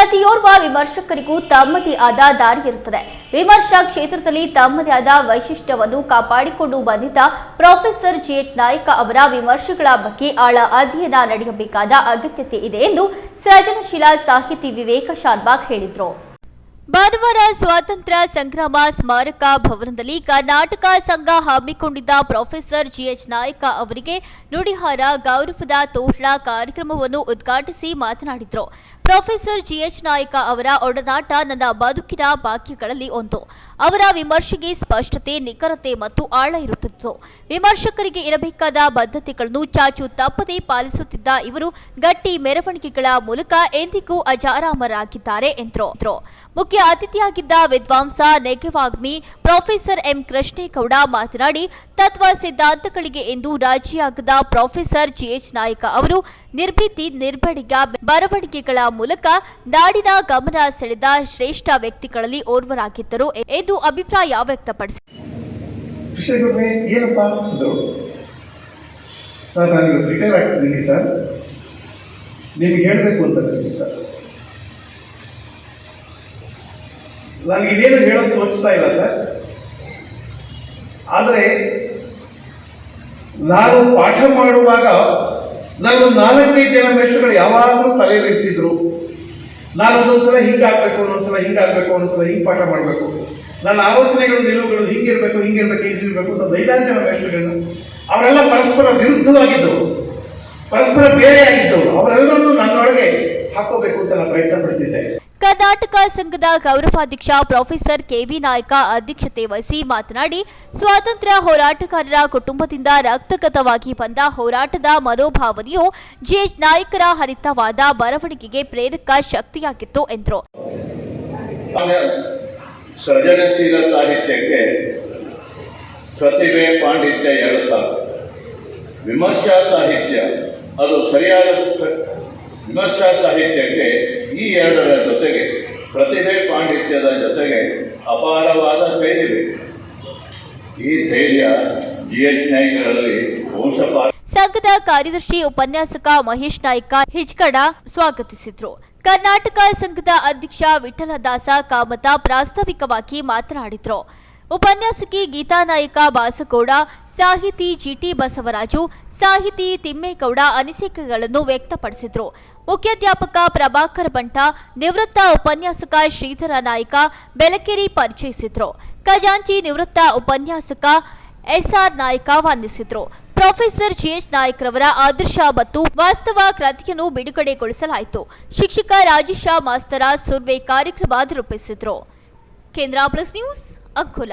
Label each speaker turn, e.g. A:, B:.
A: ಪ್ರತಿಯೋರ್ವ ವಿಮರ್ಶಕರಿಗೂ ತಮ್ಮದೇ ಆದ ದಾರಿ ಇರುತ್ತದೆ. ವಿಮರ್ಶಾ ಕ್ಷೇತ್ರದಲ್ಲಿ ತಮ್ಮದೇ ಆದ ವೈಶಿಷ್ಟ್ಯವನ್ನು ಕಾಪಾಡಿಕೊಂಡು ಬಂದಿದ್ದ ಪ್ರೊಫೆಸರ್ ಜಿಎಚ್ ನಾಯ್ಕ ಅವರ ವಿಮರ್ಶೆಗಳ ಬಗ್ಗೆ ಆಳ ಅಧ್ಯಯನ ನಡೆಯಬೇಕಾದ ಅಗತ್ಯತೆ ಇದೆ ಎಂದು ಸೃಜನಶೀಲ ಸಾಹಿತಿ ವಿವೇಕ ಶಾನ್ಬಾಗ್ ಹೇಳಿದರು. ಭಾನುವಾರ ಸ್ವಾತಂತ್ರ್ಯ ಸಂಗ್ರಾಮ ಸ್ಮಾರಕ ಭವನದಲ್ಲಿ ಕರ್ನಾಟಕ ಸಂಘ ಹಮ್ಮಿಕೊಂಡಿದ್ದ ಪ್ರೊಫೆಸರ್ ಜಿಎಚ್ ನಾಯಕ ಅವರಿಗೆ ನುಡಿಹಾರ ಗೌರವದ ತೋರಣ ಕಾರ್ಯಕ್ರಮವನ್ನು ಉದ್ಘಾಟಿಸಿ ಮಾತನಾಡಿದರು. ಪ್ರೊಫೆಸರ್ ಜಿಎಚ್ ನಾಯಕ ಅವರ ಒಡನಾಟ ನನ್ನ ಬದುಕಿನ ಭಾಗ್ಯಗಳಲ್ಲಿ ಒಂದು. ಅವರ ವಿಮರ್ಶೆಗೆ ಸ್ಪಷ್ಟತೆ, ನಿಖರತೆ ಮತ್ತು ಆಳ ಇರುತ್ತಿತ್ತು. ವಿಮರ್ಶಕರಿಗೆ ಇರಬೇಕಾದ ಬದ್ಧತೆಗಳನ್ನು ಚಾಚು ತಪ್ಪದೇ ಪಾಲಿಸುತ್ತಿದ್ದ ಇವರು ಗಟ್ಟಿ ಮೆರವಣಿಗೆಗಳ ಮೂಲಕ ಎಂದಿಗೂ ಅಜಾರಾಮರಾಗಿದ್ದಾರೆ ಎಂದರು. ಮುಖ್ಯ ಅತಿಥಿಯಾಗಿದ್ದ ವಿದ್ವಾಂಸ ನೆಗವಾಗ್ಮಿ ಪ್ರೊಫೆಸರ್ ಎಂ ಕೃಷ್ಣೇಗೌಡ ಮಾತನಾಡಿ, ತತ್ವ ಸಿದ್ಧಾಂತಗಳಿಗೆ ಎಂದು ರಾಜಿಯಾಗದ ಪ್ರೊಫೆಸರ್ ಜಿಎಚ್ ನಾಯಕ ಅವರು ನಿರ್ಭೀತಿ ನಿರ್ಬಡಿಗ ಬರವಣಿಗೆಗಳ ಮೂಲಕ ನಾಡಿನ ಗಮನ ಸೆಳೆದ ಶ್ರೇಷ್ಠ ವ್ಯಕ್ತಿಗಳಲ್ಲಿ ಓರ್ವರಾಗಿದ್ದರು ಎಂದು ಅಭಿಪ್ರಾಯ ವ್ಯಕ್ತಪಡಿಸಿದರು
B: ಸರ್, ನಾನು ರಿಟೈರ್ ಆಗ್ತಿದ್ದೀನಿ, ಸರ್. ನಿಮ್ಗೆ ಹೇಳಬೇಕು ಅಂತ ಸರ್. ನನಗೆ ಇದೇನು ಹೇಳೋದು ತೋರಿಸ್ತಾ ಇಲ್ಲ, ಸರ್. ಆದರೆ ನಾನು ಪಾಠ ಮಾಡುವಾಗ ನಾನು ನಾಲ್ಕೈದು ಜನ ಮೇಷ್ಟ್ರುಗಳು ಯಾವಾಗಲೂ ತಲೆಯಲ್ಲಿ ಇರ್ತಿದ್ರು ನಾನು ಒಂದೊಂದ್ಸಲ ಹಿಂಗಾಗ್ಬೇಕು ಒಂದೊಂದ್ಸಲ ಹಿಂಗಾಗ್ಬೇಕು ಒಂದೊಂದ್ಸಲ ಹಿಂಗೆ ಪಾಠ ಮಾಡಬೇಕು. ನನ್ನ ಆಲೋಚನೆಗಳು, ನಿಲುವುಗಳು ಹಿಂಗಿರ್ಬೇಕು ಹಿಂಗಿರ್ಬೇಕು ಹಿಂಗಿರ್ಬೇಕು ಅಂತ ಐದಾರು ಜನ ಅವರೆಲ್ಲ ಪರಸ್ಪರ ವಿರುದ್ಧವಾಗಿದ್ದವು ಪರಸ್ಪರ ಬೇರೆಯಾಗಿದ್ದವು ಅವರೆಲ್ಲರನ್ನೂ ನನ್ನೊಳಗೆ ಹಾಕೋಬೇಕು ಅಂತ ನಾನು ಪ್ರಯತ್ನ ಪಡ್ತಿದ್ದೆ.
A: ಕರ್ನಾಟಕ ಸಂಘದ ಗೌರವಾಧ್ಯಕ್ಷ ಪ್ರೊಫೆಸರ್ ಕೆವಿ ನಾಯ್ಕ ಅಧ್ಯಕ್ಷತೆ ವಹಿಸಿ ಮಾತನಾಡಿ, ಸ್ವಾತಂತ್ರ್ಯ ಹೋರಾಟಗಾರರ ಕುಟುಂಬದಿಂದ ರಕ್ತಗತವಾಗಿ ಬಂದ ಹೋರಾಟದ ಮನೋಭಾವನೆಯು ಜೆ ನಾಯಕರ ಹರಿತವಾದ ಬರವಣಿಗೆಗೆ ಪ್ರೇರಕ ಶಕ್ತಿಯಾಗಿತ್ತು ಎಂದರು.
C: ಸೃಜನಶೀಲ ಸಾಹಿತ್ಯಕ್ಕೆ ಪ್ರತಿಭೆ ಪಾಂಡಿತ್ಯ ಎರಡು ವಿಮರ್ಶಾ ಸಾಹಿತ್ಯ, ಅದು ಸರಿಯಾದ ವಿಮರ್ಶಾ ಸಾಹಿತ್ಯಕ್ಕೆ ಈ ಎರಡರ ಜೊತೆಗೆ ಪ್ರತಿಭೆ ಪಾಂಡಿತ್ಯದ ಜೊತೆಗೆ ಅಪಾರವಾದ ಧೈರ್ಯ ಈ ಧೈರ್ಯ ಜಿ ಎಚ್ ನಾಯ್ಕರಲ್ಲಿ
A: ಸಂಘದ ಕಾರ್ಯದರ್ಶಿ ಉಪನ್ಯಾಸಕ ಮಹೇಶ್ ನಾಯ್ಕ ಹಿಜ್ಕಡ ಸ್ವಾಗತಿಸಿದ್ರು. ಕರ್ನಾಟಕ ಸಂಘದ ಅಧ್ಯಕ್ಷ ವಿಠಲದಾಸ ಕಾಮತ ಪ್ರಾಸ್ತಾವಿಕವಾಗಿ ಮಾತನಾಡಿದ್ರು. ಉಪನ್ಯಾಸಕಿ ಗೀತಾ ನಾಯಕ ಬಾಸಗೌಡ, ಸಾಹಿತಿ ಜಿಟಿ ಬಸವರಾಜು, ಸಾಹಿತಿ ತಿಮ್ಮೇಗೌಡ ಅನಿಸಿಕೆಗಳನ್ನು ವ್ಯಕ್ತಪಡಿಸಿದರು. ಮುಖ್ಯಾಧ್ಯಾಪಕ ಪ್ರಭಾಕರ್ ಬಂಟ, ನಿವೃತ್ತ ಉಪನ್ಯಾಸಕ ಶ್ರೀಧರ ನಾಯ್ಕ ಬೆಲಕೆರೆ ಪರಿಚಯಿಸಿದರು. ಖಜಾಂಚಿ ನಿವೃತ್ತ ಉಪನ್ಯಾಸಕ ಎಸ್ಆರ್ ನಾಯಕ ವಂದಿಸಿದರು. ಪ್ರೊಫೆಸರ್ ಜಿಎಚ್ ನಾಯಕ್ರವರ ಆದರ್ಶ ಮತ್ತು ವಾಸ್ತವ ಕೃತಿಯನ್ನು ಬಿಡುಗಡೆಗೊಳಿಸಲಾಯಿತು. ಶಿಕ್ಷಕ ರಾಜೇಶ ಮಾಸ್ತರ ಸುರ್ವೆ ಕಾರ್ಯಕ್ರಮ ನಿರೂಪಿಸಿದರು. ಕೇಂದ್ರ ಪ್ಲಸ್ ನ್ಯೂಸ್ أكل